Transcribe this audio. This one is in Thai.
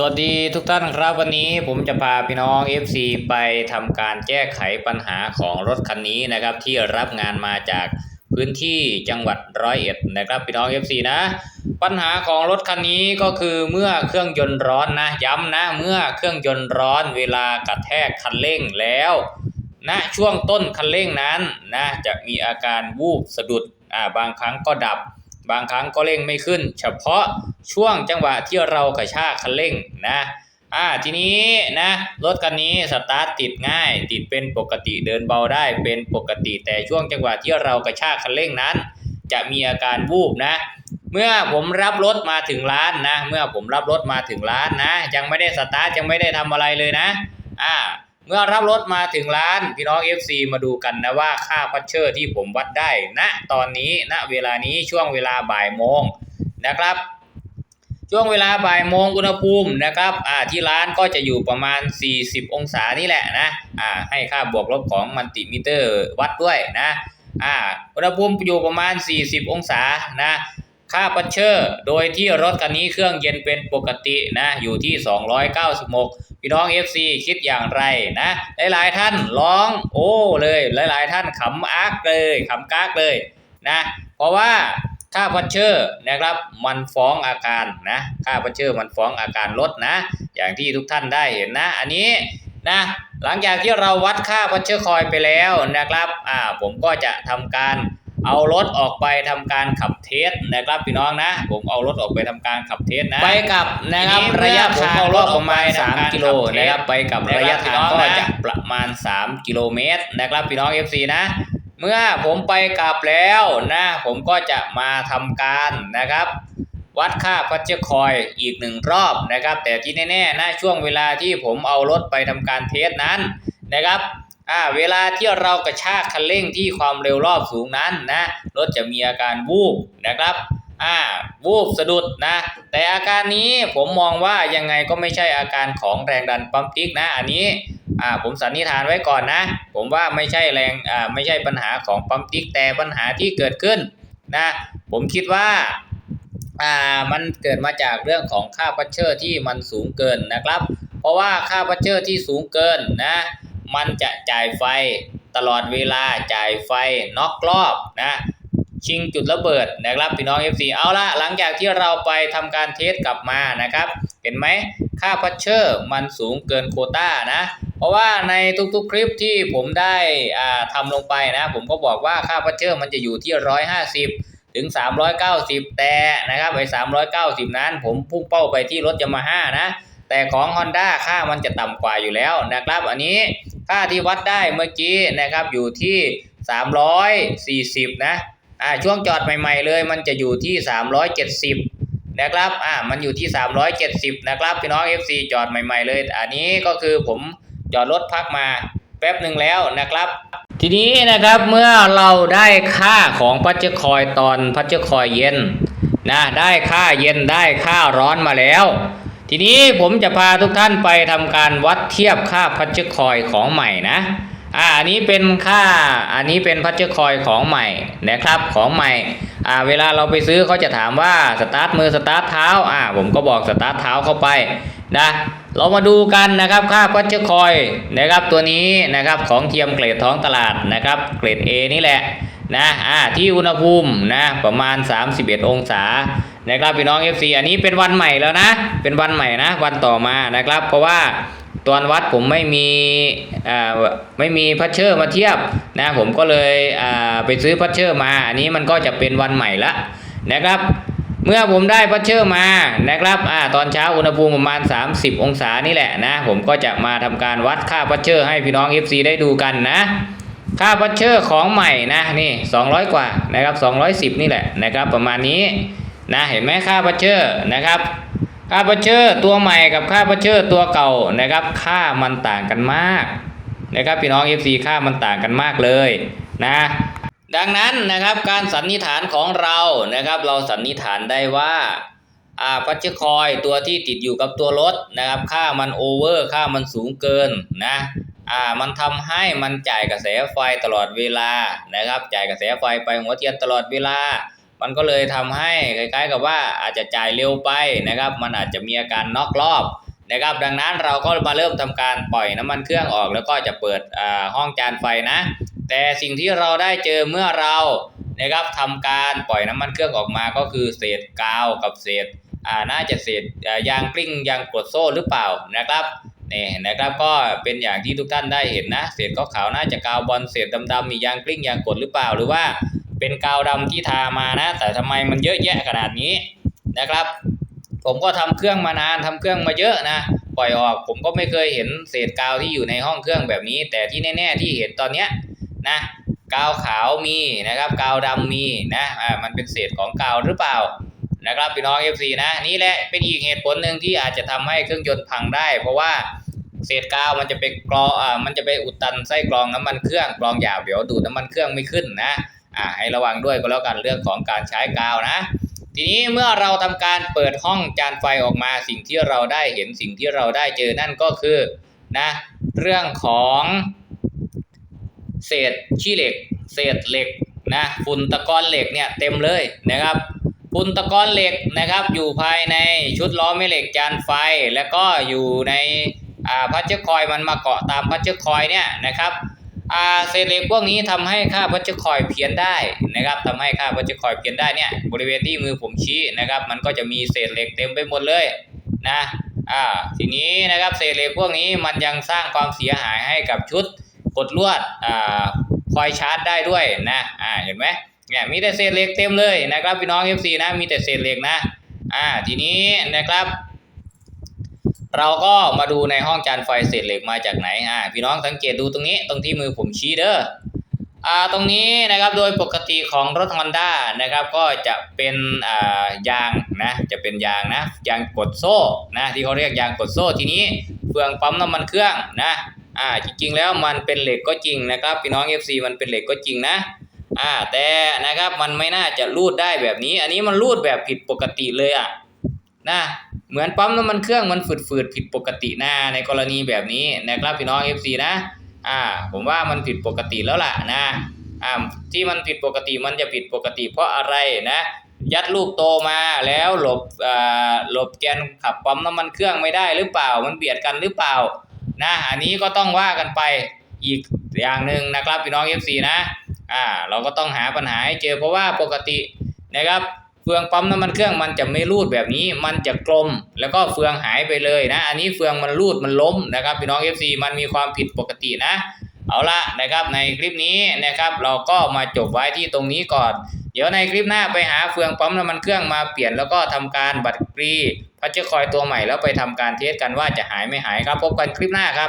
สวัสดีทุกท่านครับวันนี้ผมจะพาพี่น้อง FC ไปทำการแก้ไขปัญหาของรถคันนี้นะครับ ที่รับงานมาจากพื้นที่จังหวัดร้อยเอ็ดนะครับพี่น้อง FC นะ ปัญหาของรถคันนี้ก็คือเมื่อเครื่องยนต์ร้อนนะย้ำนะเมื่อเครื่องยนต์ร้อนเวลากระแทกคันเร่งแล้วณช่วงต้นคันเร่งนั้นนะจะมีอาการวูบสะดุดอ่าบางครั้งก็ดับ บางครั้งก็เร่งไม่ขึ้น เฉพาะช่วงจังหวะที่เรากระชากคันเร่งนะอ่าทีนี้นะรถคันนี้สตาร์ทติดง่าย ติดเป็นปกติเดินเบาได้เป็นปกติแต่ช่วงจังหวะที่เรากระชากคันเร่งนั้น จะมีอาการวูบนะ เมื่อผมรับรถมาถึงร้านนะ เมื่อผมรับรถมาถึงร้านนะ ยังไม่ได้สตาร์ทยังไม่ได้ทำอะไรเลยนะอ่า เมื่อรับรถมาถึงร้านพี่น้อง FC มาดูกันนะว่าค่าพัชเชอร์ที่ผมวัดได้ณตอนนี้ณเวลานี้ช่วงเวลาบ่ายโมงนะครับ ช่วงเวลาบ่ายโมงอุณหภูมินะครับอ่าที่ร้านก็จะอยู่ประมาณ 40 องศานี่แหละนะอ่าให้ค่าบวกลบของมัลติมิเตอร์วัดด้วยนะอ่าอุณหภูมิอยู่ประมาณ 40 องศานะ ค่าพัชเชอร์ โดยที่รถคันนี้เครื่องเย็นเป็นปกตินะอยู่ที่ 296 พี่น้อง FC คิดอย่างไรนะ หลายๆท่านร้องโอ้เลย หลายๆท่านขำอักเลยขำกากเลยนะเพราะว่าค่าพัชเชอร์นะครับมันฟ้องอาการนะค่าพัชเชอร์มันฟ้องอาการลดนะ อย่างที่ทุกท่านได้เห็นนะ อันนี้นะหลังจากที่เราวัดค่าพัชเชอร์คอยไปแล้วนะครับอ่าผมก็จะทำการ เอารถออกไปทำการขับเทสนะครับพี่น้องนะ ผมเอารถออกไปทำการขับเทสนะ ไปกับนะครับระยะทางก็ประมาณ3กิโลนะครับไปกับระยะทางก็จะประมาณ 3 กิโลเมตรนะครับพี่น้อง FC นะ เมื่อผมไปกลับแล้วนะผมก็จะมาทำการนะครับ วัดค่าพัชเชอร์คอยอีกหนึ่งรอบนะครับ แต่ที่แน่ๆนะช่วงเวลาที่ผมเอารถไปทำการเทสนั้นนะครับ อ่าเวลาที่เรากระชากคันเร่งที่ความเร็วรอบสูงนั้นนะรถจะมีอาการวูบนะครับอ่าวูบสะดุดนะ แต่อาการนี้ผมมองว่ายังไงก็ไม่ใช่อาการของแรงดันปั๊มติ๊กนะ อันนี้อ่าผมสันนิษฐานไว้ก่อนนะ ผมว่าไม่ใช่แรงอ่าไม่ใช่ปัญหาของปั๊มติ๊กแต่ปัญหาที่เกิดขึ้นนะ ผมคิดว่าอ่ามันเกิดมาจากเรื่องของค่าพัชเชอร์ที่มันสูงเกินนะครับ เพราะว่าค่าพัชเชอร์ที่สูงเกินนะ มันจะจ่ายไฟตลอดเวลาจ่ายไฟน็อกรอบนะชิงจุดระเบิดนะครับพี่น้อง FC เอาละหลังจากที่เราไปทำการเทสกลับมานะครับ เห็นไหมค่าพัชเชอร์มันสูงเกินโคต้านะ เพราะว่าในทุกๆคลิปที่ผมได้อ่าทำลงไปนะ ผมก็บอกว่าค่าพัชเชอร์มันจะอยู่ที่ 150 ถึง 390 แต่นะครับไอ้390 นั้นผมพุ่งเป้าไปที่รถยามาฮ่านะ แต่ของ Honda ค่ามันจะต่ำกว่าอยู่แล้วนะครับ อันนี้ค่าที่วัดได้เมื่อกี้นะครับอยู่ที่ 340 นะอ่าช่วงจอดใหม่ ๆ เลยมันจะอยู่ที่ 370 นะครับอ่ามันอยู่ที่ 370 นะครับพี่น้อง FC จอดใหม่ ๆ เลย อันนี้ก็คือผมจอดรถพักมาแป๊บหนึ่งแล้วนะครับ ทีนี้นะครับเมื่อเราได้ค่าของพัชเจอร์คอยตอนพัชเจอร์คอยเย็นนะได้ค่าเย็นได้ค่าร้อนมาแล้ว ทีนี้ผมจะพาทุกท่านไปทำการวัดเทียบค่าพัชเจอร์คอยของใหม่นะอ่าอันนี้เป็นค่าอันนี้เป็นพัชเจอร์คอยของใหม่นะครับของใหม่อ่าเวลาเราไปซื้อเขาจะถามว่าสตาร์ทมือสตาร์ทเท้าอ่าผมก็บอกสตาร์ทเท้าเข้าไปนะเรามาดูกันนะครับค่าพัชเจอร์คอยนะครับตัวนี้นะครับของเทียมเกรดท้องตลาดนะครับเกรด A นี่แหละนะอ่าที่อุณหภูมินะประมาณ 31 องศา นะครับพี่น้อง FC อันนี้เป็นวันใหม่แล้วนะ เป็นวันใหม่นะ วันต่อมานะครับ เพราะว่าตอนวัดผมไม่มีไม่มีพัชเชอร์มาเทียบนะผมก็เลยไปซื้อพัชเชอร์มา อันนี้มันก็จะเป็นวันใหม่ละนะครับเมื่อผมได้พัชเชอร์มานะครับอ่าตอนเช้าอุณหภูมิประมาณ 30 องศานี่แหละนะ ผมก็จะมาทำการวัดค่าพัชเชอร์ให้พี่น้อง FC ได้ดูกันนะ ค่าพัชเชอร์ของใหม่นะนี่ 200 กว่านะครับ210 นี่แหละนะครับ ประมาณนี้ นะเห็นไหมค่าพัชเชอร์นะครับค่าพัชเชอร์ตัวใหม่กับค่าพัชเชอร์ตัวเก่านะครับ ค่ามันต่างกันมากนะครับพี่น้อง FC ค่ามันต่างกันมากเลยนะดังนั้นนะครับการสันนิษฐานของเรานะครับ เราสันนิษฐานได้ว่าอ่าพัชคอยตัวที่ติดอยู่กับตัวรถนะครับ ค่ามันโอเวอร์ค่ามันสูงเกินนะอ่ามันทำให้มันจ่ายกระแสไฟตลอดเวลานะครับ จ่ายกระแสไฟไปหัวเทียนตลอดเวลา มันก็เลยทำให้คล้ายๆกับว่าอาจจะจ่ายเร็วไปนะครับ มันอาจจะมีอาการน็อกรอบนะครับ ดังนั้นเราก็มาเริ่มทำการปล่อยน้ำมันเครื่องออก แล้วก็จะเปิดห้องจานไฟนะ แต่สิ่งที่เราได้เจอเมื่อเรานะครับทำการปล่อยน้ำมันเครื่องออกมาก็คือเศษกาวกับเศษน่าจะเศษยางกลิ้งยางกดโซ่หรือเปล่านะครับนี่นะครับก็เป็นอย่างที่ทุกท่านได้เห็นนะ เศษขาวๆน่าจะกาวบอลเศษดำๆมียางกลิ้งยางกดหรือเปล่าหรือว่า เป็นกาวดำที่ทามานะ แต่ทำไมมันเยอะแยะขนาดนี้นะครับ ผมก็ทำเครื่องมานานทำเครื่องมาเยอะนะปล่อยออกผมก็ไม่เคยเห็นเศษกาวที่อยู่ในห้องเครื่องแบบนี้ แต่ที่แน่ๆที่เห็นตอนเนี้ยนะกาวขาวมีนะครับกาวดำมีนะอ่ามันเป็นเศษของกาวหรือเปล่านะครับพี่น้อง FC นะนี่แหละเป็นอีกเหตุผลหนึ่งที่อาจจะทำให้เครื่องยนต์พังได้ เพราะว่าเศษกาวมันจะไปกรออ่ามันจะไปอุดตันไส้กรองน้ำมันเครื่องกรองหยาบเดี๋ยวดูดน้ำมันเครื่องไม่ขึ้นนะ อ่าให้ระวังด้วยก็แล้วกันเรื่องของการใช้กาวนะ ทีนี้เมื่อเราทำการเปิดห้องจานไฟออกมาสิ่งที่เราได้เห็นสิ่งที่เราได้เจอนั่นก็คือนะเรื่องของเศษขี้เหล็ก เศษเหล็กนะฝุ่นตะกอนเหล็กเนี่ยเต็มเลยนะครับฝุ่นตะกอนเหล็กนะครับ อยู่ภายในชุดล้อแม่เหล็กจานไฟ แล้วก็อยู่ในอ่าพัชเจอร์คอยมันมาเกาะตามพัชเจอร์คอยเนี่ยนะครับ เศษเหล็กพวกนี้ทำให้ค่าพัชเจอร์คอยเพี้ยนได้นะครับทำให้ค่าพัชเจอร์คอยเพี้ยนได้เนี่ยบริเวณที่มือผมชี้นะครับ มันก็จะมีเศษเหล็กเต็มไปหมดเลยนะอ่าทีนี้นะครับเศษเหล็กพวกนี้มันยังสร้างความเสียหายให้กับชุดกดลวดอ่าคอยชาร์จได้ด้วยนะอ่าเห็นไหมเนี่ยมีแต่เศษเหล็กเต็มเลยนะครับพี่น้อง FC นะมีแต่เศษเหล็กนะอ่าทีนี้นะครับ เราก็มาดูในห้องจานไฟเศษเหล็กมาจากไหนอ่าพี่น้องสังเกตดูตรงนี้ตรงที่มือผมชี้เด้ออ่าตรงนี้นะครับโดยปกติของรถ Honda นะครับก็จะเป็นอ่ายางนะจะเป็นยางนะยางกดโซ่นะที่เขาเรียกยางกดโซ่ทีนี้เฟืองปั๊มน้ำมันเครื่องนะอ่าจริงๆแล้วมันเป็นเหล็กก็จริงนะครับพี่น้อง FC มันเป็นเหล็กก็จริงนะอ่าแต่นะครับมันไม่น่าจะรูดได้แบบนี้ อันนี้มันรูดแบบผิดปกติเลยอะนะ เหมือนปั๊มน้ำมันเครื่องมันฝืดๆผิดปกตินะในกรณีแบบนี้นะครับพี่น้อง FC นะอ่าผมว่ามันผิดปกติแล้วล่ะนะอ่าที่มันผิดปกติมันจะผิดปกติ เพราะอะไรนะยัดลูกโตมาแล้วหลบอ่าหลบแกนขับปั๊มน้ำมันเครื่องไม่ได้หรือเปล่า มันเบียดกันหรือเปล่านะอันนี้ก็ต้องว่ากันไปอีกอย่างหนึ่งนะครับพี่น้อง FC นะอ่าเราก็ต้องหาปัญหาให้เจอเพราะว่าปกตินะครับ ฟืองปั๊มน้ำมันเครื่องมันจะไม่รูดแบบนี้ มันจะกลม แล้วก็เฟืองหายไปเลยนะ อันนี้เฟืองมันรูดมันล้มนะครับพี่น้อง FC มันมีความผิดปกตินะ เอาละนะครับในคลิปนี้นะครับเราก็มาจบไว้ที่ตรงนี้ก่อน เดี๋ยวในคลิปหน้าไปหาเฟืองปั๊มน้ำมันเครื่องมาเปลี่ยนแล้วก็ทำการบัตรกรีพัชเจอร์คอยตัวใหม่แล้วไปทำการเทสกันว่าจะหายไม่หายครับ พบกันคลิปหน้าครับ